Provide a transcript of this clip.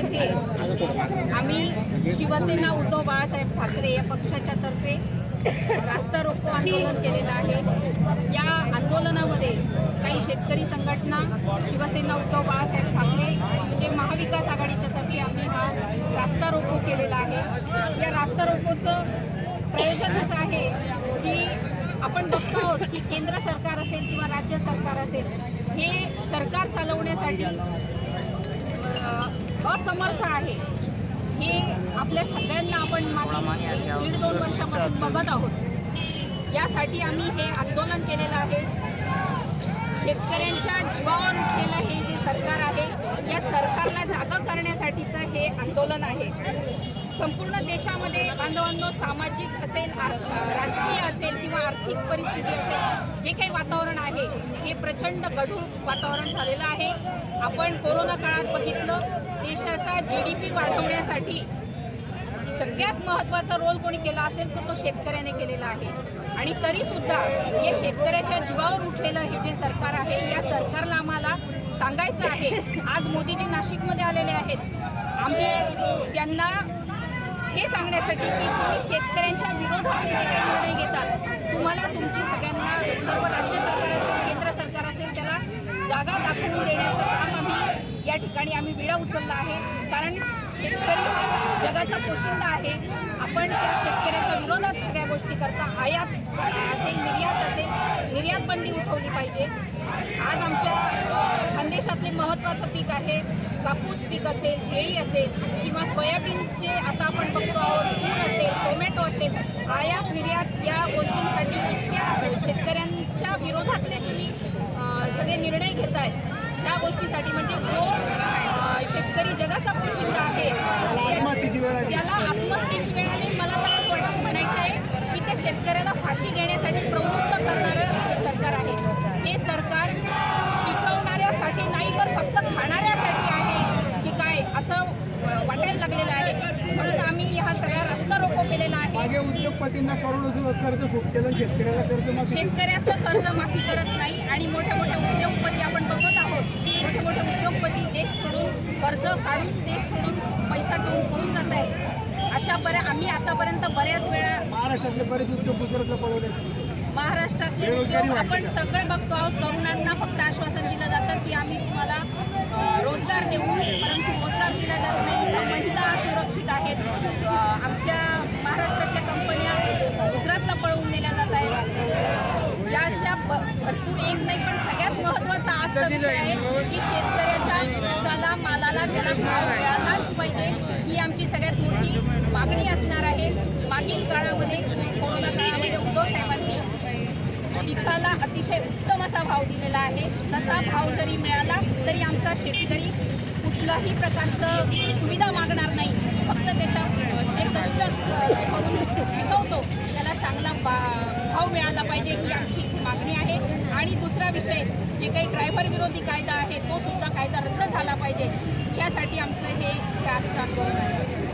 येथे आम्ही शिवसेना उद्धव बाळासाहेब ठाकरे या पक्षाच्या तर्फे रास्ता रोको आंदोलन केलेलं आहे. या आंदोलनामध्ये काही शेतकरी संघटना शिवसेना उद्धव बाळासाहेब ठाकरे आणि म्हणजे महाविकास आघाडीच्या तर्फे आम्ही हा रास्ता रोको केलेला आहे. या रास्ता रोकोचं प्रयोजन असं आहे की आपण बघतो आहोत की केंद्र सरकार असेल किंवा राज्य सरकार असेल हे सरकार चालवण्यासाठी असमर्थ आहे. हे आपल्या सगळ्यांना आपण मागील एक दीड दोन वर्षापासून बघत आहोत. यासाठी आम्ही हे आंदोलन केलेलं आहे. शेतकऱ्यांच्या जीवावर उठलेलं हे जे सरकार आहे या सरकारला जागं करण्यासाठीचं हे आंदोलन आहे. संपूर्ण देशामध्ये बांधवांनो सामाजिक असेल राजकीय असेल किंवा आर्थिक परिस्थिती असेल जे काही वातावरण आहे हे प्रचंड गढूळ वातावरण झालेलं आहे. आपण कोरोना काळात बघितलं देशाचा जी डी पी वाढवण्यासाठी सगळ्यात महत्त्वाचा रोल कोणी केला असेल तर तो शेतकऱ्याने केलेला आहे. आणि तरीसुद्धा या शेतकऱ्याच्या जीवावर उठलेलं हे जे सरकार आहे या सरकारला आम्हाला सांगायचं आहे आज मोदीजी नाशिकमध्ये आलेले आहेत. आम्ही त्यांना हे सांगण्यासाठी की तुम्ही शेतकऱ्यांच्या विरोधातले जे काही निर्णय घेतात तुम्हाला तुमची सगळ्यांना सर्व राज्य सरकार असेल केंद्र सरकार असेल त्याला जागा दाखवून देण्यासाठी या ठिकाणी आम्ही विडा उचलला आहे. कारण शेतकरी हा जगाचा पोशिंदा आहे. आपण त्या शेतकऱ्याच्या विरोधात सगळ्या गोष्टी करता. आयात असेल निर्यात असेल निर्यात बंदी उठवली पाहिजे. आज आमच्या खानदेशातले महत्त्वाचं पीक आहे. कापूस पीक असेल केळी असेल किंवा सोयाबीनचे आता आपण बघतो आहोत तूर असेल टोमॅटो असेल आयात निर्यात या गोष्टींसाठी इतक्या शेतकऱ्यांच्या विरोधातले तुम्ही अं, सगळे निर्णय घेताय त्या गोष्टीसाठी म्हणजे जो अं, शेतकरी जगाचा पोशिंदा आहे आत्महत्येची वेळ आली. त्याला आत्महत्येची वेळ आली मला तर असं वाट म्हणायचं आहे की त्या शेतकऱ्याला फाशी घेण्यासाठी प्रवृत्त करणारं हे सरकार आहे. हे सरकार पिकवणाऱ्यासाठी नाही तर फक्त खाणाऱ्यासाठी आहे की काय असं वाटायला लागलेलं आहे. म्हणून आम्ही हा सगळा रस्ता रोको केलेला आहे. उद्योगपतींना करोडो कर्ज सूट केलं शेतकऱ्याला कर्ज. शेतकऱ्याचं कर्ज माफी करत नाही आणि मोठ्या मोठ्या उद्योगपती आपण बघत आहोत. मोठे मोठे उद्योगपती देश सोडून कर्ज काढून देश सोडून पैसा घेऊन पळून जात आहे अशा बऱ्या आम्ही आतापर्यंत बऱ्याच वेळा महाराष्ट्रातले बरेच उद्योग गुजरातला पळवले महाराष्ट्रातले उद्योग आपण? सगळे बघतो आहोत. तरुणांना फक्त आश्वासन दिलं जातं की आम्ही तुम्हाला रोजगार देऊ. परंतु रोजगार दिला जात नाही. इथं महिला असुरक्षित आहेत. आमच्या महाराष्ट्रातल्या कंपन्या गुजरातला पळवून नेल्या जात आहेत. या अशा भरपूर एक नाही पण सगळ्यात महत्त्वाचा आजचा विषय आहे की शेतकऱ्याच्या पिकाला मालाला त्याला भाव मिळालाच पाहिजे ही आमची सगळ्यात मोठी मागणी असणार आहे. मागील काळामध्ये कोरोना काळामध्ये उद्धव साहेबांनी पिकाला अतिशय उत्तम असा भाव दिलेला आहे. तसा भाव जरी मिळाला तरी आमचा शेतकरी कुठल्याही प्रकारचं सुविधा मागणार नाही. फक्त त्याच्या जे कष्ट करून पिकवतो त्याला चांगला भाव मिळाला पाहिजे ही आमची मागणी आहे. आणि दुसरा विषय जे काही ड्रायव्हर विरोधी कायदा आहे तो सुद्धा कायदा रद्द झाला पाहिजे. यासाठी आमचं हे आजचं आंदोलन आहे